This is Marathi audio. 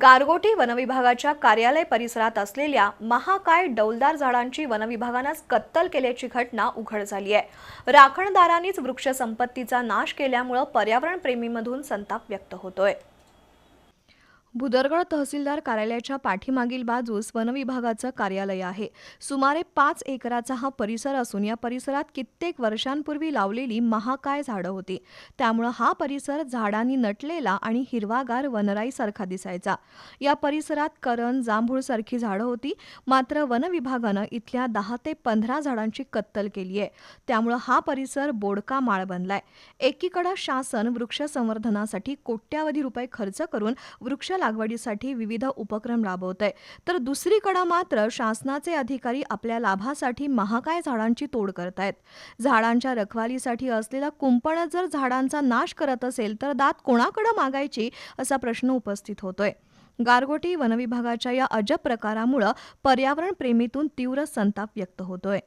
गारगोटी वनविभागाच्या कार्यालय परिसरात असलेल्या महाकाय डौलदार झाडांची वनविभागानंच कत्तल केल्याची घटना उघड झाली आहे. राखणदारांनीच वृक्षसंपत्तीचा नाश केल्यामुळं पर्यावरणप्रेमीमधून संताप व्यक्त होतोय. भुदरगड तहसीलदार कार्यालयाच्या पाठीमागील बाजूस वनविभागाचं कार्यालय आहे. सुमारे पाच एकराचा हा परिसर असून या परिसरात कित्येक वर्षांपूर्वी लावलेली महाकाय झाडं होती. त्यामुळं हा परिसर झाडांनी नटलेला आणि हिरवागार वनराईसारखा दिसायचा. या परिसरात करण जांभूळसारखी झाडं होती. मात्र वनविभागानं इथल्या दहा ते पंधरा झाडांची कत्तल केली आहे. त्यामुळं हा परिसर बोडका माळ बनलाय. एकीकडं शासन वृक्ष संवर्धनासाठी कोट्यावधी रुपये खर्च करून वृक्ष लागवडीसाठी विविध उपक्रम राबवत आहे तर दुसरीकडं मात्र शासनाचे अधिकारी आपल्या लाभासाठी महाकाय झाडांची तोड करतायत. झाडांच्या रखवालीसाठी असलेला कुंपणच जर झाडांचा नाश करत असेल तर दात कोणाकडे मागायची असा प्रश्न उपस्थित होतोय. गारगोटी वनविभागाच्या या अजब प्रकारामुळं पर्यावरण प्रेमीतून तीव्र संताप व्यक्त होतोय.